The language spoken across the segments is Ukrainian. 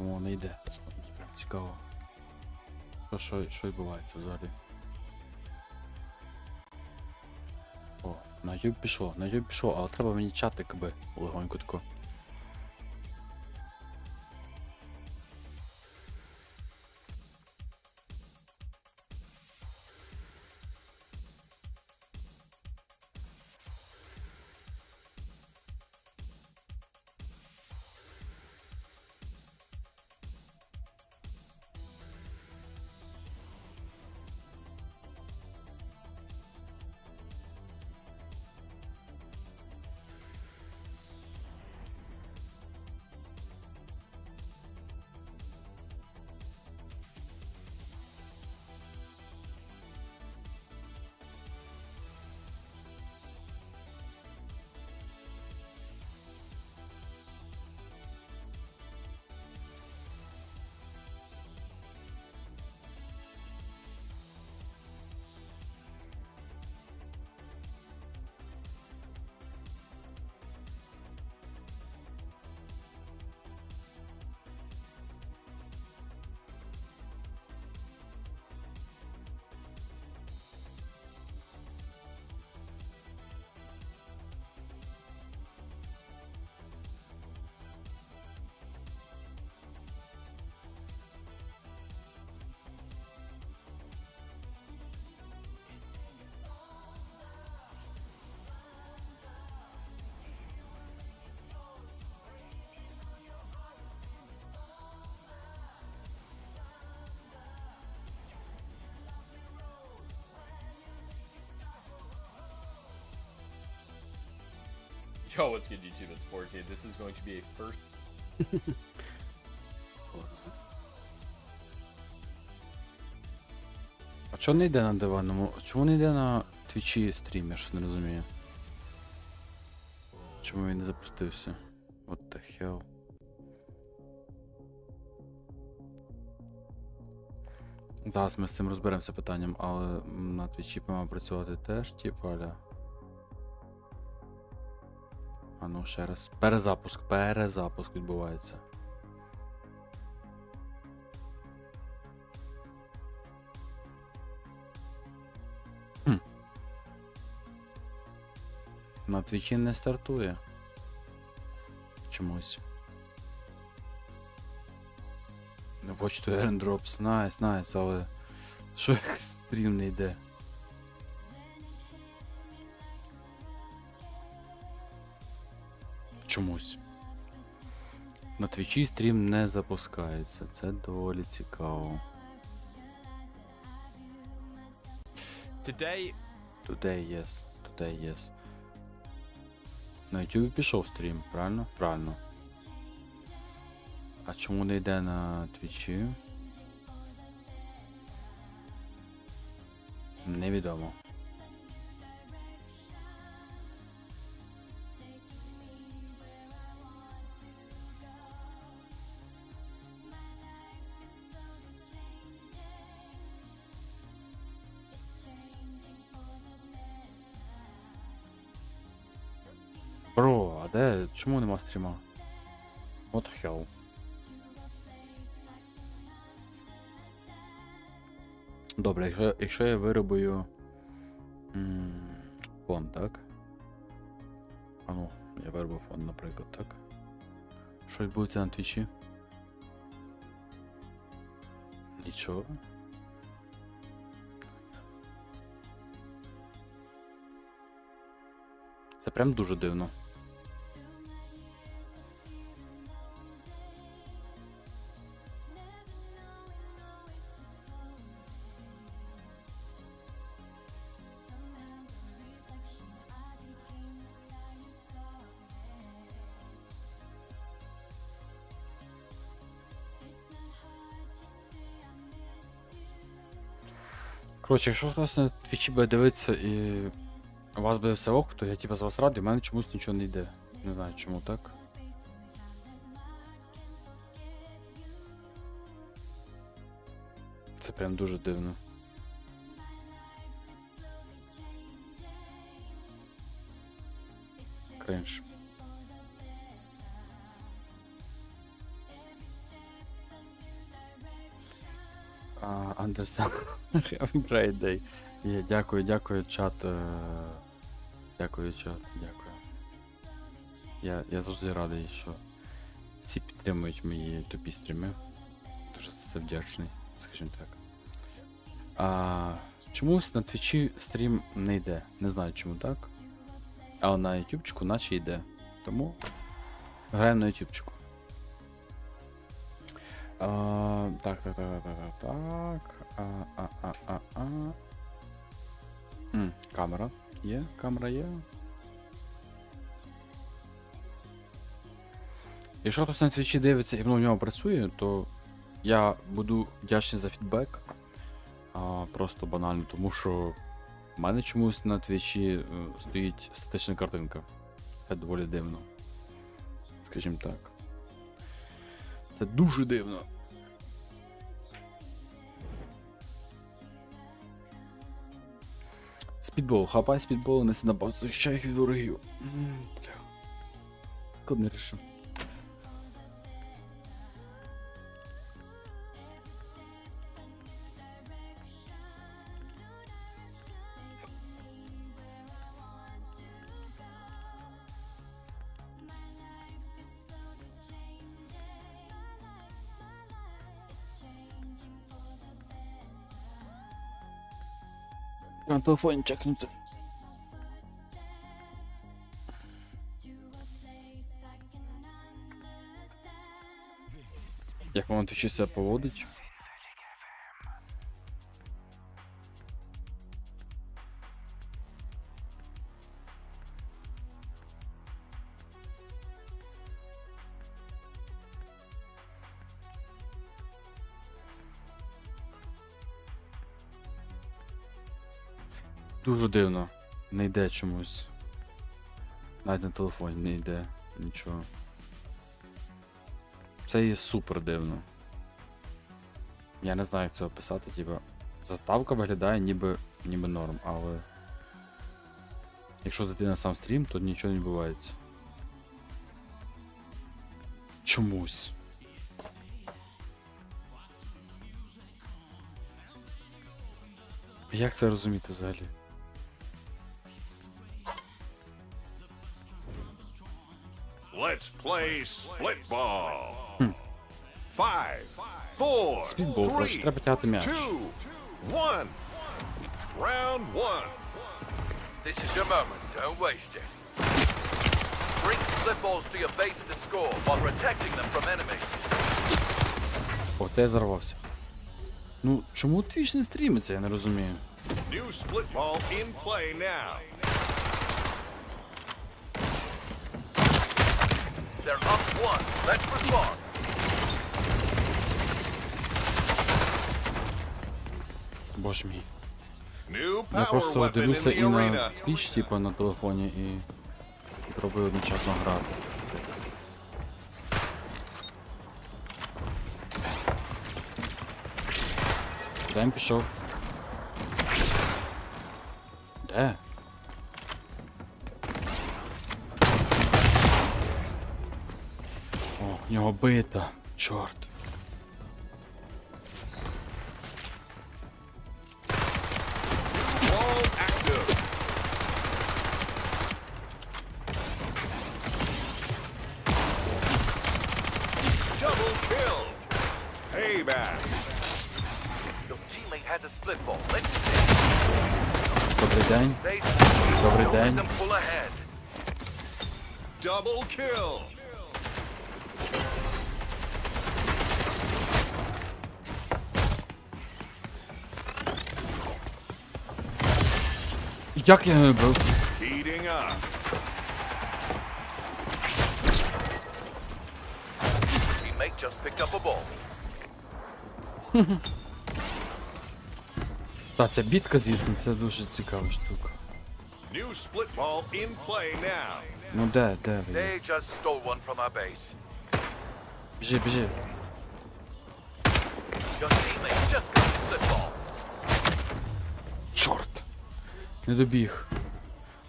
чому не йде? Цікаво. Що, що, що відбувається взагалі? О, на YouTube пішло, на YouTube пішло, але треба мені чатик би легонько тако. Yo, what's good, YouTube? It's 4K. This is going to be a first. А чого не йде на диванному? Чому не йде на твічі стрім, я щось не розумію. Чому він не запустився? What the hell? Зараз ми з цим розберемося питанням, але на твічі має працювати теж, типу, аля. А ну ще раз. Перезапуск, перезапуск відбувається. Хм. На твічі не стартує. Чомусь. Watch to Earn Drops, найс, найс, але. Що як стрім не йде? Чомусь. На твічі стрім не запускається. Це доволі цікаво. Today, Today yes. Today yes. На YouTube пішов стрім, правильно? Правильно. А чому не йде на твічі? Невідомо. Бро, а де? Чому нема стріма? What hell? Добре, якщо, якщо я виробую фон, так? А ну, я виробив фон, наприклад, так? Що відбудеться на твічі? Нічого. Це прям дуже дивно. Коротше, якщо хтось на твічі буде дивитися і у вас буде все ок, то я типа з вас радий, у мене чомусь нічого не йде. Не знаю чому так. Це прям дуже дивно. Кринж. Understand. Have a day. Є, дякую, дякую, чат. е, Дякую, чат, дякую. Я, я завжди радий, що всі підтримують мої тупі стріми. Дуже за це вдячний, скажімо так. А, чомусь на твічі стрім не йде. Не знаю чому так. Але на ютубчику наче йде. Тому граємо на ютубчику. А, так, так, так, так, так, так. А, а, а, а, а. Камера. Є, камера є. Якщо хтось на твічі дивиться і воно в нього працює, то я буду вдячний за фідбек. А, просто банально, тому що в мене чомусь на твічі е, стоїть статична картинка. Це доволі дивно. Скажімо так. Це дуже дивно. Спідбол, хапай спідболу, неси на базу, захищай їх від ворогів. Код не рішив. На телефоні чекнути. Як твічі себе поводить? Дуже дивно. Не йде чомусь. Навіть на телефоні не йде нічого. Це є супер дивно. Я не знаю, як це описати, типа. Заставка виглядає ніби, ніби норм, але. Якщо зайти на сам стрім, то нічого не відбувається. Чомусь. Як це розуміти взагалі? Play split ball. Five, four, Спідбол, коротше, three, треба тягати м'яч. two, one. Round one. This is your moment. Don't waste it. Bring split balls to your base to score while protecting them from enemies. О, це я зарвався. Ну, чому твіч не стрімиться, я не розумію. New split ball in play now. They're up one. Let's respond. Боже мій. Я просто дивлюся і на. Twitch, типу, на телефоні і, і пробую одночасно грати. Куди пішов? Де? В нього бита, чорт. Добрий день. Добрий день. Double kill. Як я не бив? Heating up. Teammate just picked up a ball. Та, це бітка, звісно, це дуже цікава штука. New split ball in play now. Ну де, де ви? They just stole one from our base. Біжи, біжи. Your teammate just got a split ball. Чорт! Не добіг.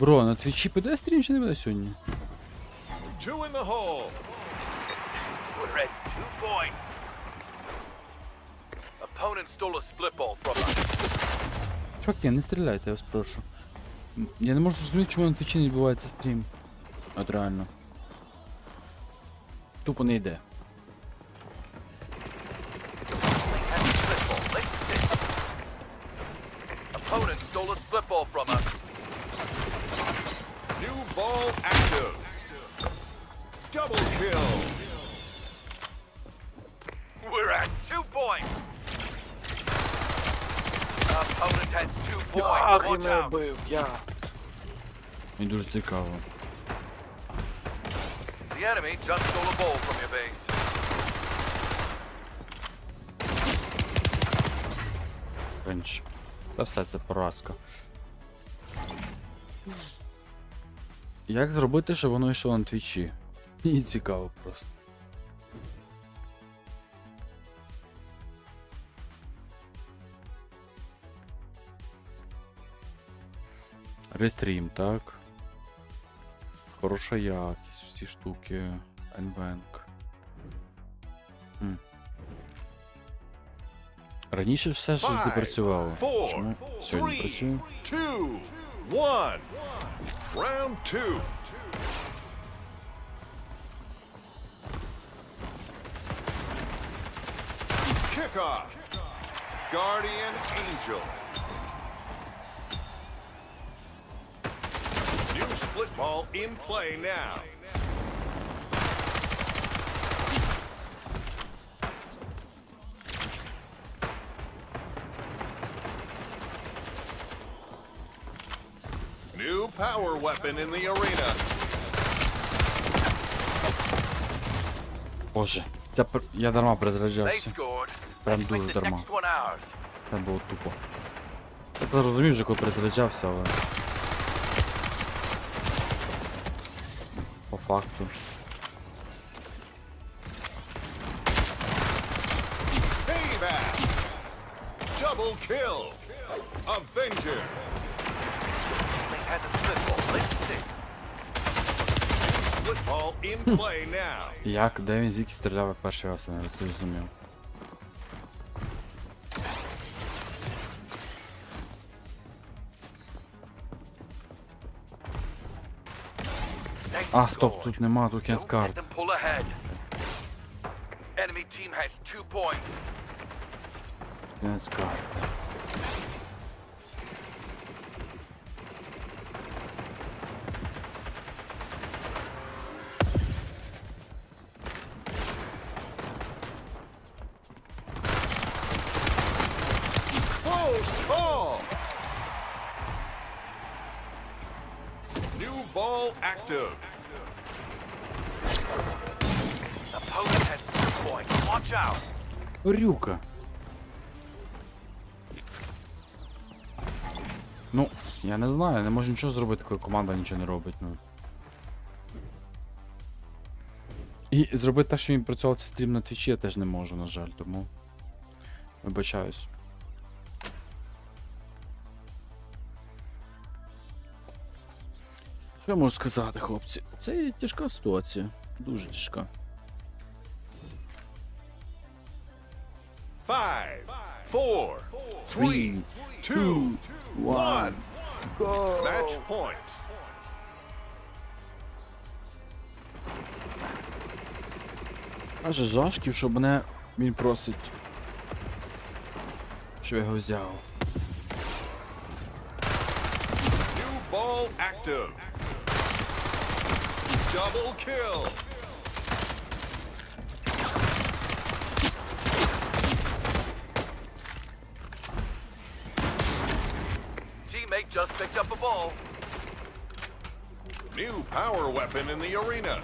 Бро, на твічі піде стрім чи не буде сьогодні? Two in the hole. We're at two points. Opponent stole a split ball from us. Чуваки, не стріляйте, я вас прошу. Я не можу зрозуміти, чому на твічі не відбувається стрім. От реально. Тупо не йде. stole a split ball from us. New ball active. Double kill. We're at two points. Opponent has two points. Watch out. бив, я. Мені дуже цікаво. The enemy just stole a ball from your base. Ренч. Та все це поразка. Як зробити, щоб воно йшло на твічі? Мені цікаво просто. Рестрім, так. Хороша якість, всі штуки. Nbank. Хм. Раніше все ж працювало. Чому сьогодні працює? Kickoff. Guardian Angel. New split ball in play now. Power weapon in the arena. Боже, ця пр- я дарма They перезаряджався. scored. Прям дуже the дарма. next one ours. Це було тупо. Я це зрозумів вже, коли перезаряджався, але. По факту. Payback. Double kill. Avenger. Has a split ball. See. Split ball in play now. Як, де він звідки стріляв перший раз, я не зрозумів. А, стоп, тут нема, тут кінець карт. them pull active. Рюка. Ну, я не знаю, не можу нічого зробити, коли команда нічого не робить, ну. І зробити так, що він працював цей стрім на твічі, я теж не можу, на жаль, тому. Вибачаюсь. Що я можу сказати, хлопці? Це тяжка ситуація. Дуже тяжка. Five, four, three, two, one. Match point. Каже Жашків, щоб мене він просить. Що я його взяв. New ball active. Double kill. Teammate just picked up a ball. New power weapon in the arena.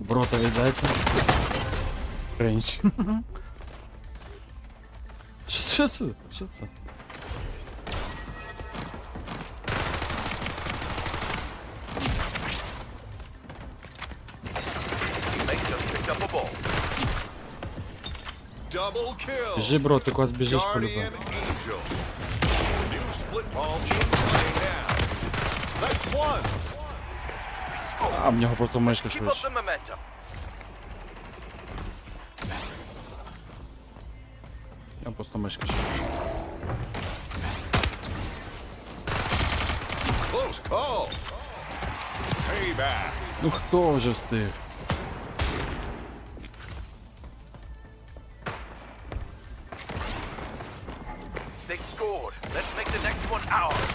Брота віддайте. Рейндж. Що, що це? Що це? Біжи, бро, ти когось біжиш. That's one. А, в нього просто мишка швидше. Я просто мишки швидше. Ну хто вже встиг? They scored. Let's make the next one ours.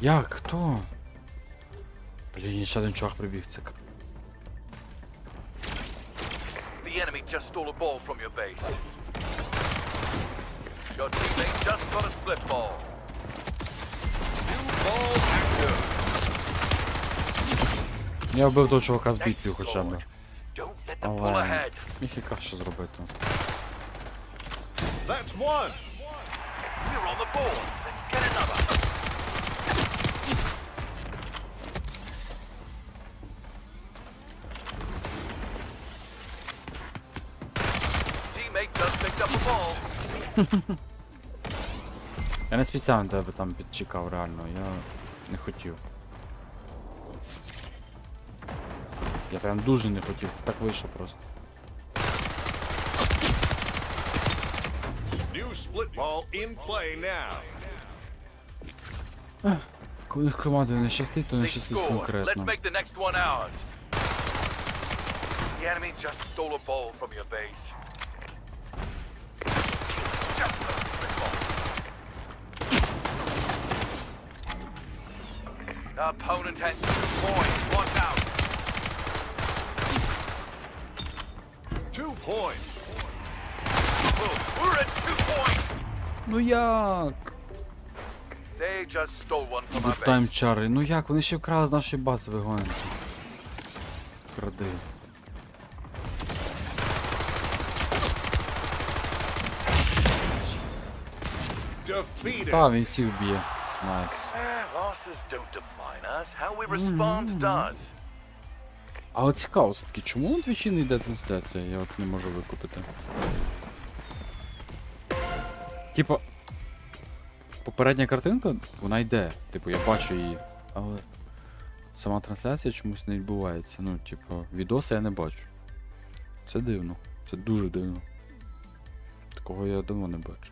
Як? Хто? Блін, ще один чувак прибіг, це кап- The enemy just stole a ball from your base. Your teammate just got a split ball. New ball active. Я вбив того чувака з They бітві хоча б. scored. Don't let them pull Але ahead. міг і краще зробити. That's one. We're on the board. Let's get another. Teammate just picked up a ball. Я не спеціально тебе там підчекав, реально, я не хотів. Я прям дуже не хотів, це так вийшло просто. split ball in play now. Коли команди не щастить, то не They щастить scored. Let's конкретно. make the next one ours. The enemy just stole a ball from your base. Just got a split ball. The opponent has two points. Watch out. Two points. Тайм base. чари. Ну як? Вони ще вкрали з нашої бази вигонять. Кради. Та, він всіх б'є. Найс. Losses don't define us. How we respond does. А от цікаво, все-таки, чому на твічі не йде трансляція? Я от не можу викупити. Типа. Попередня картинка, вона йде. Типу, я бачу її. Але сама трансляція чомусь не відбувається. Ну, типу, відоси я не бачу. Це дивно. Це дуже дивно. Такого я давно не бачу.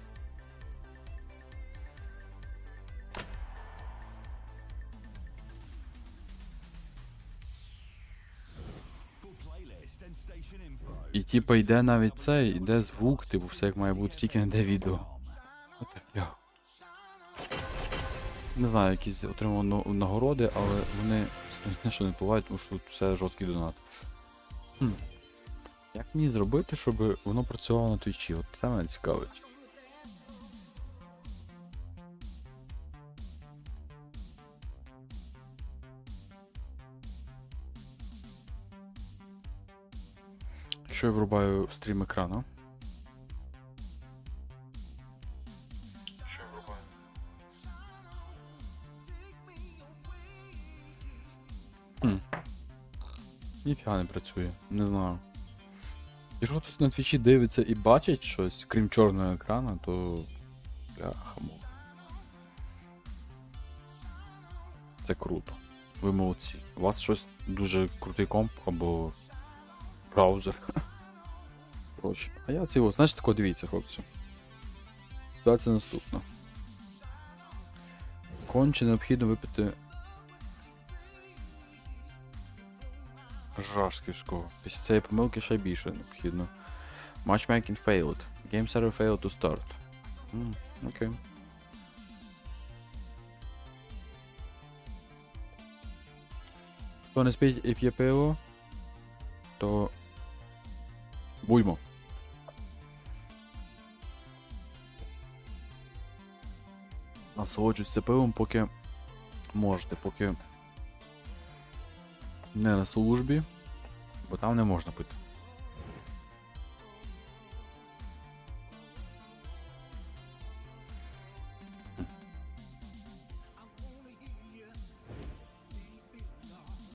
І типа йде навіть цей, йде звук, типу, все як має бути, тільки не йде відео. Отак, я. Не знаю, якісь отримав нагороди, але вони що не впливають, тому що тут все жорсткий донат. Хм. Як мені зробити, щоб воно працювало на твічі? От це мене цікавить. Якщо я врубаю стрім екрана. Ніфіга не працює, не знаю. Якщо хтось на твічі дивиться і бачить щось, крім чорного екрана, то. Бляха муха. Це круто. Ви молодці. У вас щось дуже крутий комп або браузер. Коротше. А я цього, знаєте, тако дивіться, хлопці. Ситуація наступна. Конче необхідно випити. Жашківського. Після цієї помилки ще більше необхідно. Matchmaking failed. Game server failed to start. Окей. Хто не спить і п'є пиво, то буймо. Насолоджуйтеся пивом, поки можете, поки не на службі, бо там не можна пити.